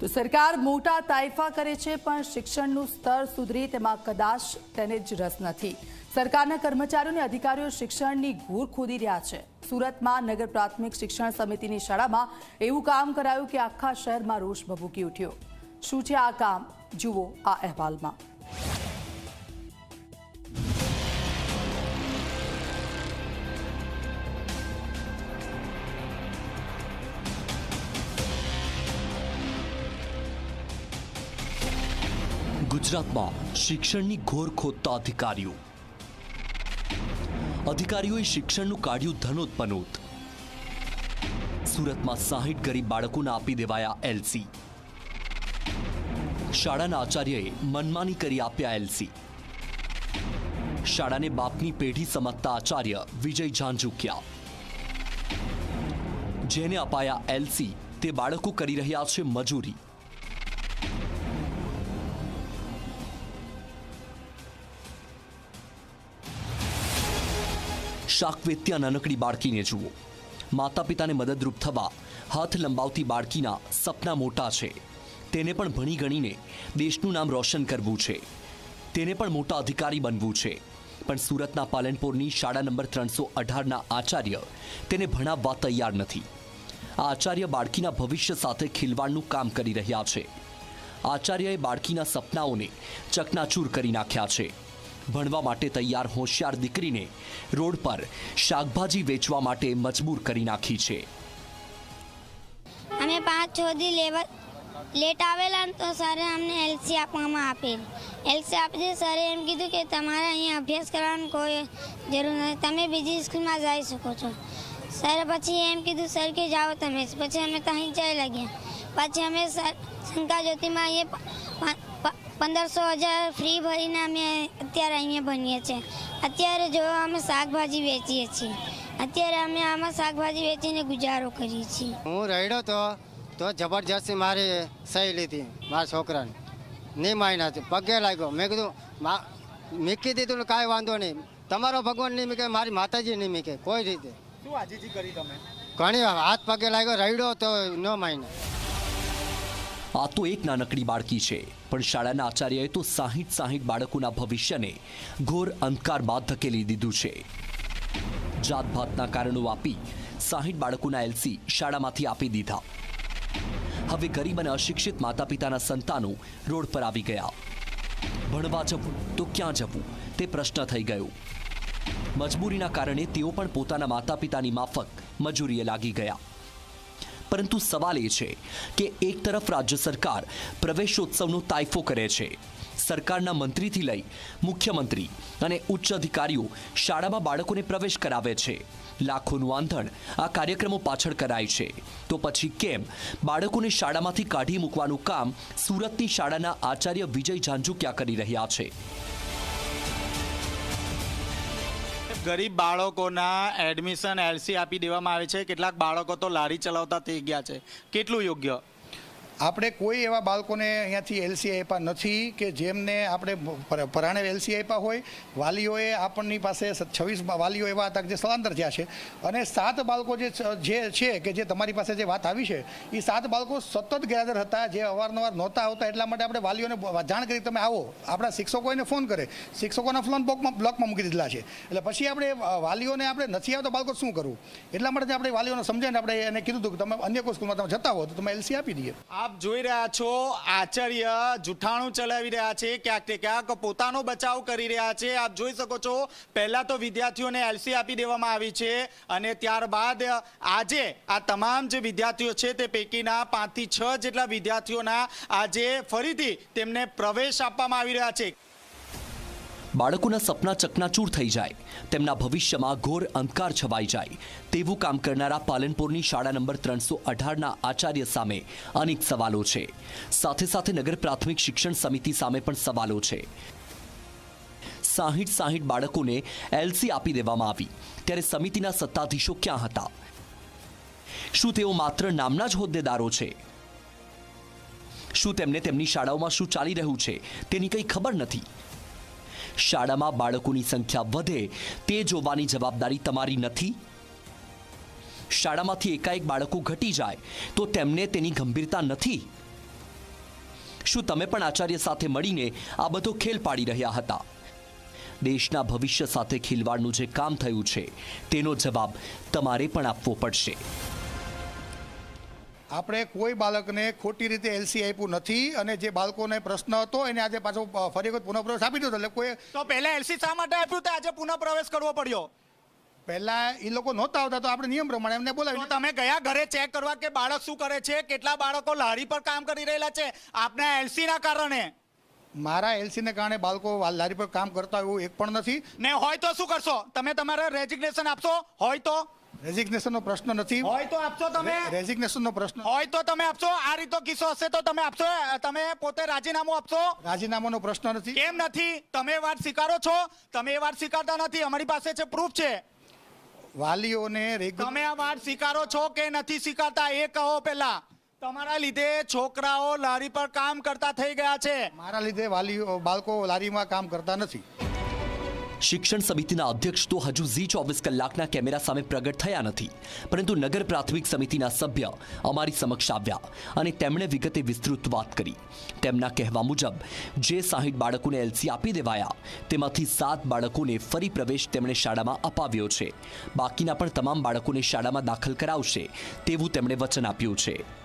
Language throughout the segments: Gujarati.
તો સરકાર મોટા તાઇફા કરે છે, પણ શિક્ષણનું સ્તર સુધરે તેમાં કદાચ તેને જ રસ નથી. સરકારના કર્મચારીઓ અને અધિકારીઓ શિક્ષણની ઘૂર ખોદી રહ્યા છે. સુરતમાં નગર પ્રાથમિક શિક્ષણ સમિતિની શાળામાં એવું કામ કરાયું કે આખા શહેરમાં રોષ ભભૂકી ઉઠ્યો. શું છે આ કામ? જુઓ આ અહેવાલમાં. ગુજરાતમાં શિક્ષણની ઘોર ખોદતા અધિકારીઓ. અધિકારીઓએ શિક્ષણનું કાઢ્યું ધનોત્પનોત સુરતમાં સાહીઠ ગરીબ બાળકોને આપી દેવાયા એલસી. શાળાના આચાર્યએ મનમાની કરી આપ્યા એલસી. શાળાને બાપની પેઢી સમજતા આચાર્ય વિજય ઝાંઝુકિયા. જેને અપાયા એલસી તે બાળકો કરી રહ્યા છે મજૂરી. શાકવેત્યા નાનકડી બાળકીને જુઓ. માતા પિતાને મદદરૂપ થવા હાથ લંબાવતી બાળકીના સપના મોટા છે. તેને પણ ભણી ગણીને દેશનું નામ રોશન કરવું છે. તેને પણ મોટા અધિકારી બનવું છે. પણ સુરતના પાલનપુરની શાળા નંબર ત્રણસો અઢારના આચાર્ય તેને ભણાવવા તૈયાર નથી. આ આચાર્ય બાળકીના ભવિષ્ય સાથે ખિલવાડનું કામ કરી રહ્યા છે. આચાર્યએ બાળકીના સપનાઓને ચકનાચૂર કરી નાખ્યા છે. ભણવા માટે તૈયાર હોશિયાર દીકરીને રોડ પર શાકભાજી વેચવા માટે મજબૂર કરી નાખી છે. અમે પાંચ, છ દી લેવા લેટ આવેલા તો સરે અમને એલસી આપવામાં આપેલ. એલસી આપી સરે એમ કીધું કે તમારે અહીંયા અભ્યાસ કરવાની કોઈ જરૂર નથી. તમે બીજી સ્કૂલમાં જઈ શકો છો. સર પછી એમ કીધું, સર, કે જાઓ તમે. પછી અમે ત્યાં જઈ લાગ્યા. પછી અમે સર શંકા જ્યોતિમાં અહીંયા પંદરસો હજાર ફ્રી ભરીને અમે અત્યારે અહીંયા ભણીએ છીએ. અત્યારે જો અમે શાકભાજી વેચીએ છીએ. અત્યારે અમે આમાં શાકભાજી વેચીને ગુજારો કરીએ છીએ. હું રડ્યો તો તો જબરજસ્તી મારી સહી લીધી મારા છોકરાને. નહીં માયના પગે લાગ્યો. મેં કીધું મા મૂકી દીધું કાંઈ વાંધો નહીં. તમારો ભગવાન નહીં મીકે મારી માતાજી નહીં મીકે. કોઈ રીતે. કરી તમે? ઘણી વાર હાથ પગે લાગ્યો રડ્યો તો ન માયના. આ તો એક નાનકડી બાળકી છે. પણ શાળાના આચાર્યએ તો સાહીઠ સાહીઠ બાળકોના ભવિષ્યને ઘોર અંધકારમાં ધકેલી દીધું છે. જાતભાતના કારણો આપી સાહીઠ બાળકોના એલસી શાળામાંથી આપી દીધા. હવે ગરીબ અને અશિક્ષિત માતા પિતાના સંતાનો રોડ પર આવી ગયા. ભણવા જવું તો ક્યાં જવું? તે પ્રશ્ન થઈ ગયો. મજબૂરીના કારણે તેઓ પણ પોતાના માતા પિતાની માફક મજૂરીએ લાગી ગયા. પરંતુ સવાલ એ છે કે એક તરફ રાજ્ય સરકાર પ્રવેશોત્સવનો તાઇફો કરે છે, સરકારના મંત્રીથી લઈ મુખ્યમંત્રી અને ઉચ્ચ અધિકારીઓ શાળામાં બાળકોને પ્રવેશ કરાવે છે. લાખોનું આંધણ આ કાર્યક્રમો પાછળ કરાય છે. તો પછી કેમ બાળકોને શાળામાંથી કાઢી મૂકવાનું કામ સુરતની શાળાના આચાર્ય વિજય ઝાંઝુક્યા કરી રહ્યા છે? ગરીબ બાળકોના એડમિશન એલસી આપી દેવામાં આવે છે. કેટલાક બાળકો તો લારી ચલાવતા થઈ ગયા છે. કેટલું યોગ્ય? આપણે કોઈ એવા બાળકોને અહીંયાથી એલસી આપ્યા નથી કે જેમને આપણે પરાણે એલસી આપ્યા હોય. વાલીઓએ આપણની પાસે છવ્વીસ વાલીઓ એવા હતા જે સ્થળાંતર થયા છે. અને સાત બાળકો જે જે છે કે જે તમારી પાસે જે વાત આવી છે એ સાત બાળકો સતત ગેરહાજર હતા, જે અવારનવાર નહોતા આવતા એટલા માટે આપણે વાલીઓને જાણ કરી તમે આવો. આપણા શિક્ષકોને ફોન કરે. શિક્ષકોના ફોન બ્લોકમાં બ્લોકમાં મૂકી દીધેલા છે. એટલે પછી આપણે વાલીઓને આપણે નથી આવતા બાળકો શું કરવું એટલા માટે આપણે વાલીઓને સમજાવીને આપણે એને કીધું હતું કે તમે અન્ય કોઈ સ્કૂલમાં તમે જતા હો તો તમે એલસી આપી દઈએ. આપ જોઈ રહ્યા છો આચાર્ય જૂઠાણું ચલાવી રહ્યા છે, ક્યાંક ને ક્યાંક પોતાનો બચાવ કરી રહ્યા છે. આપ જોઈ શકો છો, પહેલા તો વિદ્યાર્થીઓને એલસી આપી દેવામાં આવી છે અને ત્યારબાદ આજે આ તમામ જે વિદ્યાર્થીઓ છે તે પૈકીના પાંચથી છ જેટલા વિદ્યાર્થીઓના આજે ફરીથી તેમને પ્રવેશ આપવામાં આવી રહ્યા છે. બાળકોના સપના ચકનાચૂર થઈ જાય. તેમના ભવિષ્યમાં ઘોર અંધકાર છવાઈ જાય. તેવું કામ કરનારા પાલનપુરની શાળા નંબર ત્રણસો અઢારના આચાર્ય સામે અનેક સવાલો છે. સાથે સાથે નગર પ્રાથમિક શિક્ષણ સમિતિ સામે પણ સવાલો છે. સાહીઠ સાહીઠ બાળકોને એલસી આપી દેવામાં આવી. ત્યારે સમિતિના સત્તાધીશો ક્યાં હતા? શું તેઓ માત્ર નામના જ હોદ્દેદારો છે? શું તેમને તેમની શાળાઓમાં શું ચાલી રહ્યું છે? તેની કંઈ ખબર નથી. શાળામાં બાળકોની સંખ્યા વધે તે જોવાની જવાબદારી તમારી નથી? શાળામાંથી એકાએક બાળકો ઘટી જાય તો તેમને તેની ગંભીરતા નથી? શું તમે પણ આચાર્ય સાથે મળીને આ બધો ખેલ પાડી રહ્યા હતા? દેશના ભવિષ્ય સાથે ખિલવાડનું જે કામ થયું છે, તેનો જવાબ તમારે પણ આપવો પડશે. આપણે કોઈ બાળકને ખોટી રીતે એલસી આપ્યું નથી અને જે બાળકોને પ્રશ્ન હતો એને આજે પાછો ફરી વખત પુનઃપ્રવેશ આપી દીધો. એટલે કોઈ તો પહેલા એલસી શા માટે આપ્યું તો આજે પુનઃ પ્રવેશ કરવો પડ્યો? પહેલા એ લોકો નહોતા આવતા તો આપણે નિયમ પ્રમાણે એમને બોલાવી તમે ગયા ઘરે ચેક કરવા કે બાળક શું કરે છે કેટલા બાળકો લારી પર કામ કરી રહેલા છે? આપના એલસી ના કારણે. મારા એલસીને કારણે બાળકો લારી પર કામ કરતા એવું એક પણ નથી. ને હોય તો શું કરશો? તમે તમારા રેઝિગ્નેશન આપશો? હોય તો? રેઝિગ્નેશનનો પ્રશ્ન નથી. હોય તો આપશો તમે. રેઝિગ્નેશનનો પ્રશ્ન હોય તો તમે આપશો. આ રીતો કિસ્સો હશે તો તમે આપશો. તમે પોતે રાજીનામું આપશો. રાજીનામાનો પ્રશ્ન નથી. કેમ નથી? તમે એ વાત સ્વીકારો છો? તમે એ વાત સ્વીકારતા નથી. અમારી પાસે છે પ્રૂફ છે. વાલીઓને તમે આ વાત સ્વીકારો છો કે નથી સ્વીકારતા? એ કહો પહેલા. તમારા લીધે છોકરાઓ લારી પર કામ કરતા થઈ ગયા છે. મારા લીધે વાલીઓ બાળકો લારીમાં કામ કરતા નથી. શિક્ષણ સમિતિના અધ્યક્ષ તો હજુ ઝી ચોવીસ કલાકના કેમેરા સામે પ્રગટ થયા નથી. પરંતુ નગર પ્રાથમિક સમિતિના સભ્ય અમારી સમક્ષ આવ્યા અને તેમણે વિગતે વિસ્તૃત વાત કરી. તેમના કહેવા મુજબ, જે સાહીઠ બાળકોને એલસી આપી દેવાયા, તેમાંથી સાત બાળકોને ફરી પ્રવેશ તેમણે શાળામાં અપાવ્યો છે. બાકીના પણ તમામ બાળકોને શાળામાં દાખલ કરાવશે તેવું તેમણે વચન આપ્યું છે.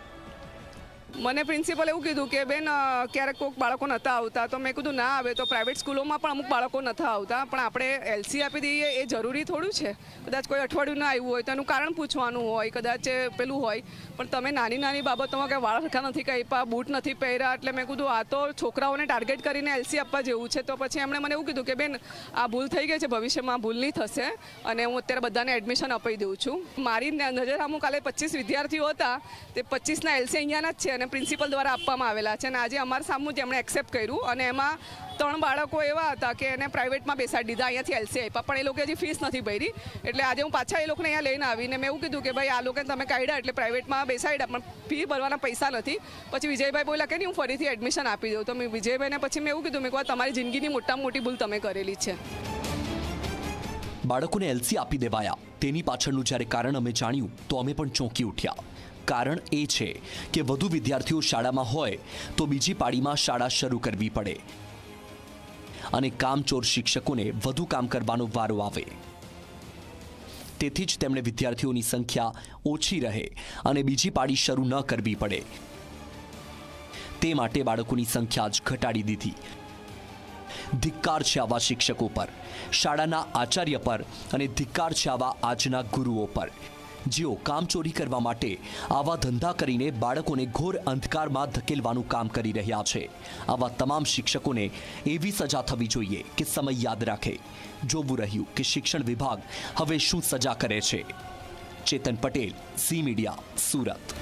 મને પ્રિન્સિપલ એવું કીધું કે, બેન ક્યારેક કોઈક બાળકો નહોતા આવતા. તો મેં કીધું, ના આવે. તો પ્રાઇવેટ સ્કૂલોમાં પણ અમુક બાળકો નહોતા આવતા, પણ આપણે એલસી આપી દઈએ એ જરૂરી થોડું છે. કદાચ કોઈ અઠવાડિયું ના આવ્યું હોય તો એનું કારણ પૂછવાનું હોય, કદાચ પેલું હોય. પણ તમે નાની નાની બાબતોમાં કે વાળ સરખા નથી કાપ્યા, બૂટ નથી પહેર્યા, એટલે મેં કીધું, આ તો છોકરાઓને ટાર્ગેટ કરીને એલસી આપવા જેવું છે. તો પછી એમણે મને એવું કીધું કે, બેન, આ ભૂલ થઈ ગઈ છે, ભવિષ્યમાં ભૂલ નહીં થશે. અને હું અત્યારે બધાને એડમિશન અપાઈ દઉં છું. મારી નજર સામું કાલે પચીસ વિદ્યાર્થીઓ હતા, તે પચીસના એલસી અહીંયાના જ છે અને પ્રિન્સિપલ દ્વારા આપવામાં આવેલા છે અને આજે અમારા સામું જેમણે એક્સેપ્ટ કર્યું અને એમાં ત્રણ બાળકો એવા હતા કે એને પ્રાઇવેટમાં બેસાડી દીધા, અહીંયાથી એલસી આપ્યા. પણ એ લોકો હજી ફીસ નથી ભરી. એટલે આજે હું પાછા એ લોકોને અહીંયા લઈને આવીને મેં એવું કીધું કે ભાઈ, આ લોકોને તમે કાઢ્યા એટલે પ્રાઇવેટમાં બેસાડ્યા પણ ફી ભરવાના પૈસા નથી. પછી વિજયભાઈ બોલ્યા કે નહીં, હું ફરીથી એડમિશન આપી દઉં. તો મેં વિજયભાઈને પછી મેં એવું કીધું, મેં કહું તમારી જિંદગીની મોટામાં મોટી ભૂલ તમે કરેલી છે. બાળકોને એલસી આપી દેવાયા. તેની પાછળનું જ્યારે કારણ અમે જાણ્યું, તો અમે પણ ચોંકી ઉઠ્યા. કારણ એ છે કે વધુ વિદ્યાર્થીઓ શાળામાં હોય તો બીજી પાળીમાં શાળા શરૂ કરવી પડે. અને કામચોર શિક્ષકોને વધુ કામ કરવાનો વારો આવે. તેથી જ તેમણે વિદ્યાર્થીઓની સંખ્યા ઓછી રહે અને બીજી પાળી શરૂ ન કરવી પડે. તે માટે બાળકોની સંખ્યા જ ઘટાડી દીધી. ધિક્કાર છે આવા શિક્ષકો પર, શાળાના આચાર્ય પર અને ધિક્કાર છે આવા આજના ગુરુઓ પર. જેઓ કામચોરી કરવા માટે આવા ધંધા કરીને બાળકોને ઘોર અંધકારમાં ધકેલવાનું કામ કરી રહ્યા છે. આવા તમામ શિક્ષકોને એવી સજા થવી જોઈએ કે સમય યાદ રાખે. જોવું રહ્યું કે શિક્ષણ વિભાગ હવે શું સજા કરે છે. Chetan Patel, C media, Surat.